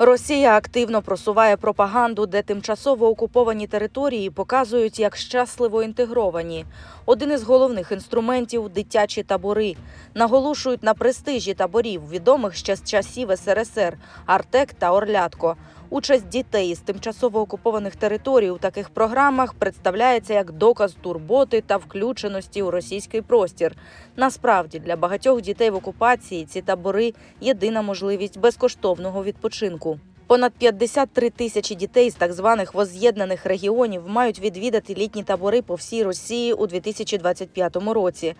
Росія активно просуває пропаганду, де тимчасово окуповані території показують як щасливо інтегровані. Один із головних інструментів дитячі табори. Наголошують на престижі таборів, відомих ще з часів СРСР Артек та Орлятко. Участь дітей з тимчасово окупованих територій у таких програмах представляється як доказ турботи та включеності у російський простір. Насправді для багатьох дітей в окупації ці табори єдина можливість безкоштовного відпочинку. Понад 53 тисячі дітей з так званих воз'єднаних регіонів мають відвідати літні табори по всій Росії у 2025 році.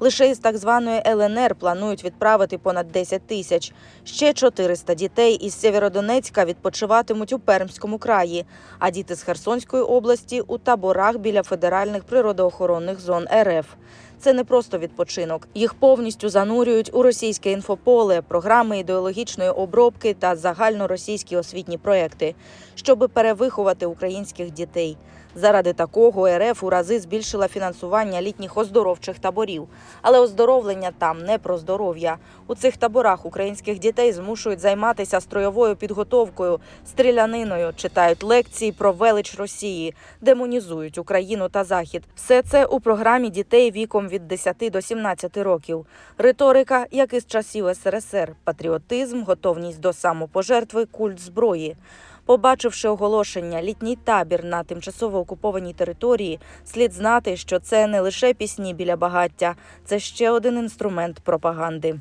Лише із так званої ЛНР планують відправити понад 10 тисяч. Ще 400 дітей із Сєвєродонецька відпочиватимуть у Пермському краї, а діти з Херсонської області у таборах біля федеральних природоохоронних зон РФ. Це не просто відпочинок. Їх повністю занурюють у російське інфополе, програми ідеологічної обробки та загальноросійські освітні проекти, щоби перевиховати українських дітей. Заради такого РФ у рази збільшила фінансування літніх оздоровчих таборів. Але оздоровлення там не про здоров'я. У цих таборах українських дітей змушують займатися строєвою підготовкою, стріляниною, читають лекції про велич Росії, демонізують Україну та Захід. Все це у програмі дітей віком від 10 до 17 років. Риторика, як із часів СРСР, патріотизм, готовність до самопожертви, культ зброї. Побачивши оголошення літній табір на тимчасово окупованій території, слід знати, що це не лише пісні біля багаття, це ще один інструмент пропаганди.